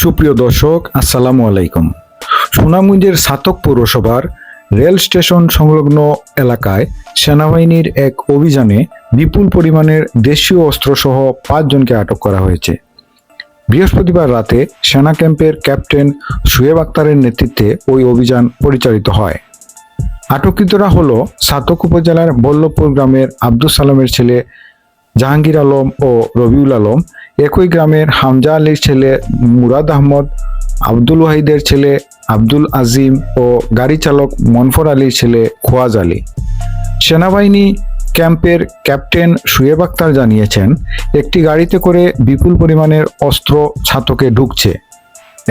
সুপ্রিয় দর্শক, আসসালামু আলাইকুম। সুনামগঞ্জের সাতক পৌরসভার রেল স্টেশন সংলগ্ন এলাকায় সেনাবাহিনীর এক অভিযানে বিপুল পরিমাণের দেশীয় অস্ত্রসহ পাঁচজনকে আটক করা হয়েছে। বৃহস্পতিবার রাতে সেনা ক্যাম্পের ক্যাপ্টেন সুয়েব আক্তারের নেতৃত্বে ওই অভিযান পরিচালিত হয়। আটককৃতরা হল সাতক উপজেলার বল্লভপুর গ্রামের আব্দুল সালামের ছেলে জাহাঙ্গীর আলম ও রবিউল আলম। একই গ্রামের হামজা আলীর ছেলে মুরাদ আহমদ, আব্দুল ওয়াহিদের ছেলে আব্দুল আজিম ও গাড়ি চালক মনফর আলীর ছেলে খোয়াজ আলী। সেনাবাহিনী ক্যাম্পের ক্যাপ্টেন শুয়েব আক্তার জানিয়েছেন, একটি গাড়িতে করে বিপুল পরিমাণের অস্ত্র ছাতকে ঢুকছে।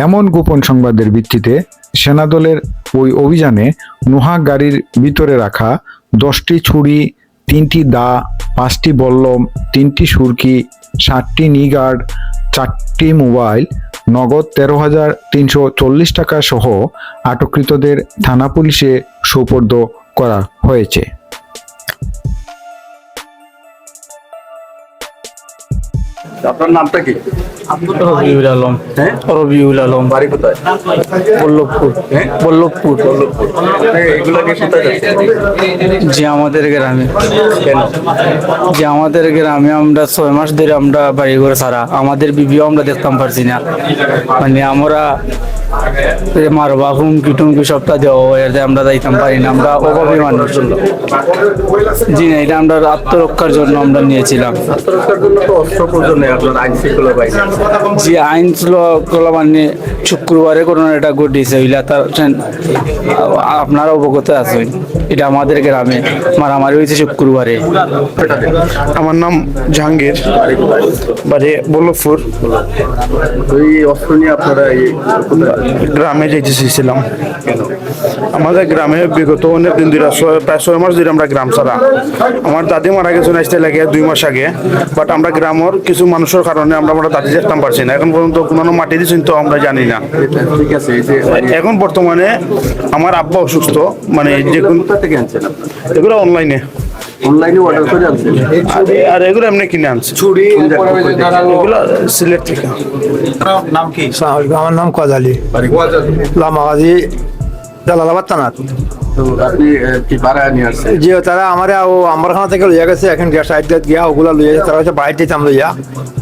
এমন গোপন সংবাদের ভিত্তিতে সেনাদলের ওই অভিযানে নুহা গাড়ির ভিতরে রাখা দশটি ছুরি, তিনটি দা পাঁচটি বল্লম, তিনটি সুরকি ষাটটি নিগার্ড, চারটি মোবাইল, নগদ তেরো হাজার তিনশো চল্লিশ টাকা সহ আটককৃতদের থানা পুলিশে সুপর্দ করা হয়েছে। আপনার নামটা কি? রবিউল আলম। হ্যাঁ? রবিউল আলম। বাড়ি কোথায়? বল্লভপুর। হ্যাঁ? বল্লভপুর। আপনি এগুলাকে কোথায় যে আমাদের গ্রামে। যে আমাদের গ্রামে আমরা ছয় মাস ধরে আমরা বাড়ি ঘর ছাড়া আমাদের বিবিও আমরা দেখতাম পারছি না। মানে আমরা এ মারবা হুমকি টুমকি সবটা দেওয়া হয় আমরা যাইতাম পারি না আমরা অভাবী মানুষ। জি না এটা আমরা আত্মরক্ষার জন্য আমরা নিয়েছিলাম। আত্মরক্ষার জন্য তো অস্ত্র আপনার আইন শৃঙ্খলা বাহিনী যে আইন শৃঙ্খলা শুক্রবারে ঘটনাটা ঘটিয়েছে ওইলা তার আপনারা অবগত আছেন। এটা আমাদের গ্রামে মারামারি হয়েছে শুক্রবারে। আমার নাম জাহাঙ্গীর বাড়ি বল্লভপুর। ওই অস্ত্র নিয়ে আপনারা গ্রামে যেতে চেয়েছিলাম আমাদের গ্রামে বিগত অনেক দিন ধরে ছয়- প্রায় ছয় মাস ধরে আমরা গ্রাম ছাড়া। আমার দাদি মারা গেছে আসতে লাগে দুই মাস আগে বাট আমরা গ্রামের কিছু মানুষের কারণে আমরা আমরা দাদি দেখতাম পারছি না। এখন পর্যন্ত কোনো মাটি দিয়েছেন তো আমরা জানি না। ঠিক আছে এখন বর্তমানে আমার আব্বা অসুস্থ মানে যে কোন এগুলো অনলাইনে অনলাইনে অর্ডার করে আনছেন? আর এগুলো এমনি কিনে আনছে। এগুলো সিলেট থেকে। সালামালাইকুম আমার নাম কজালি বাড়ি লামাগাজি জালালাবাদ থানাত তো আপনি কি ভাড়া নিয়ে আসছেন? যে তারা আমার ও আমার খানা থেকে লইয়া গেছে এখন গ্যাস সাইড গিয়া ওগুলা লইয়া গেছে তারা হচ্ছে বাইরে যেতাম লইয়া।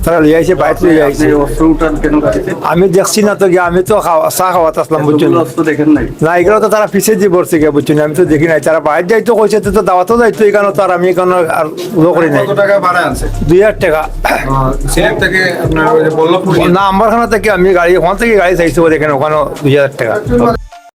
তারা লইয়া আইছে বাইরে লইয়া আইছে। আপনি অস্ত্র উঠান কেন গাড়িতে আমি দেখছি না তো গিয়া আমি তো খাওয়া চা খাওয়াতে আসলাম বুঝছেন? নাই। না এগুলো তো তারা পিছিয়ে দিয়ে পড়ছে গিয়া বুঝছেন? আমি তো দেখি নাই তারা বাইরে যাইতো কইছে তো দাওয়াতও যাইতো এখানে তো আর আমি এখানে আর উদো করি নাই। দুই হাজার টাকা। সিলেট থেকে না আমার খানা থেকে আমি গাড়ি ওখান থেকে গাড়ি চাইছি এখানে ওখানে দুই হাজার টাকা।